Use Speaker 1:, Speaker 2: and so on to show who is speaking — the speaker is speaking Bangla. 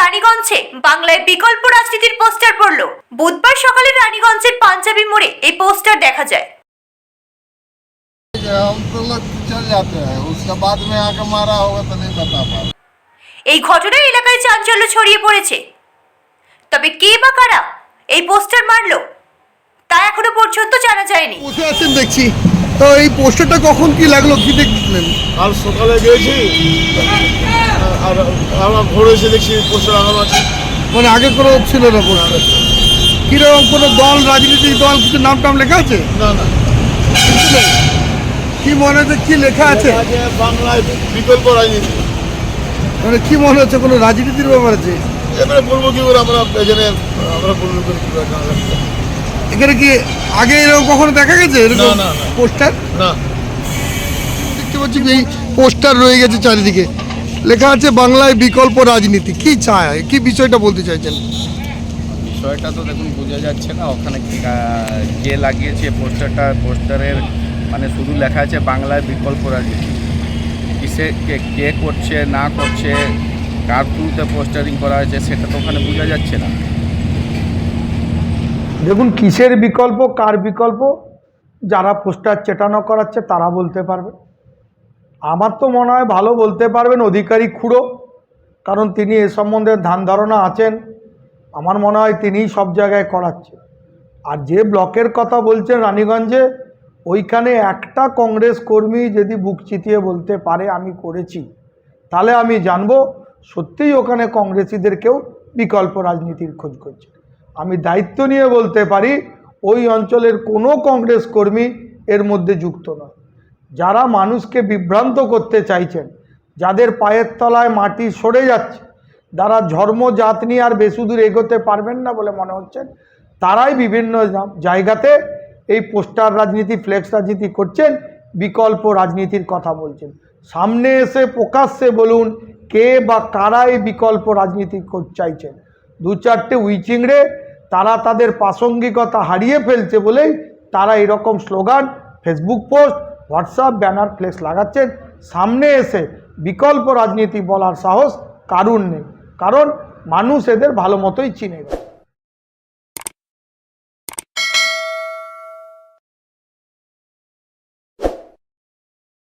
Speaker 1: রানীগঞ্জে বাংলায় বিকল্প রাজনীতির পোস্টার পড়ল। বুধবার সকালে রানীগঞ্জের পাঞ্জাবি মোড়ে এই পোস্টার দেখা যায়। এই ঘটনায় এলাকায় চাঞ্চল্য ছড়িয়ে পড়েছে। তবে কে বা কারা এই পোস্টার মারলো, তা এখনও পর্যন্ত জানা যায়নি।
Speaker 2: দেখছি। তো এই পোস্টারটা কখন কি লাগল? কি দেখলেন?
Speaker 3: কাল সকালে গিয়েছি। আর আমরা ভোরে এসে দেখছি পোস্টার লাগানো আছে।
Speaker 2: মানে আগে কোনো ছিল না পোস্টার? কীরকম কোনো দল রাজনৈতিক দল কিছু নাম টাম লেখা আছে?
Speaker 3: না না।
Speaker 2: কি মনে হচ্ছে কি লেখা আছে?
Speaker 3: বাংলায় বিকল্প রাজনীতি।
Speaker 2: মানে কি মনে হচ্ছে কোনো রাজনীতির ব্যাপার আছে?
Speaker 3: এবারে বলব কি করে আমরা এখানে আমরা বলব কি করে?
Speaker 2: এখানে কি আগে এরকম কখনো দেখা গেছে এরকম। পোস্টার?
Speaker 3: না।
Speaker 2: দেখতে পাচ্ছি এই পোস্টার রয়ে গেছে চারিদিকে। লেখা আছে বাংলায় বিকল্প রাজনীতি। কি চায়? কি বিষয়টা বলতে চাইছেন?
Speaker 4: বিষয়টা তো দেখুন বোঝা যাচ্ছে না। ওখানে কা- কে লাগিয়েছে পোস্টারটা? পোস্টারের মানে শুধু লেখা আছে বাংলায় বিকল্প রাজনীতি। কিসে কে কে করছে না করছে কার থ্রুতে পোস্টারিং করা হয়েছে সেটা তো ওখানে বোঝা যাচ্ছে না।
Speaker 5: দেখুন, কিসের বিকল্প, কার বিকল্প? যারা পোস্টার চেটানো করাচ্ছে, তারা বলতে পারবে। আমার তো মনে হয় ভালো বলতে পারবেন অধিকারী খুঁড়ো, কারণ তিনি এ সম্বন্ধে ধ্যান ধারণা আছেন। আমার মনে হয় তিনিই সব জায়গায় করাচ্ছেন। আর যে ব্লকের কথা বলছেন রানীগঞ্জে, ওইখানে একটা কংগ্রেস কর্মী যদি বুক চিতিয়ে বলতে পারে, আমি করেছি। তাহলে আমি জানব, সত্যিই ওখানে কংগ্রেসিদের কেউ বিকল্প রাজনীতির খোঁজ করছে। আমি দায়িত্ব নিয়ে বলতে পারি, ওই অঞ্চলের কোনো কংগ্রেস কর্মী এর মধ্যে যুক্ত নয়। যারা মানুষকে বিভ্রান্ত করতে চাইছেন, যাদের পায়ের তলায় মাটি সরে যাচ্ছে, যারা ধর্ম, জাত নিয়ে আর বেশি দূর এগোতে পারবেন না বলে মনে হচ্ছেন তারাই বিভিন্ন জায়গাতে এই পোস্টার রাজনীতি, ফ্লেক্স রাজনীতি করছেন, বিকল্প রাজনীতির কথা বলছেন। সামনে এসে প্রকাশ্যে বলুন, কে বা কারা এই বিকল্প রাজনীতি চাইছেন? দু চারটে উইচিংড়ে তারা তাদের প্রাসঙ্গিকতা হারিয়ে ফেলছে বলেই তারা এরকম slogan Facebook post WhatsApp banner flex লাগাচ্ছেন। সামনে এসে বিকল্প রাজনীতি বলার সাহস কারুর নেই। কারণ মানুষ এদের ভালো মতোই চিনে। গেছে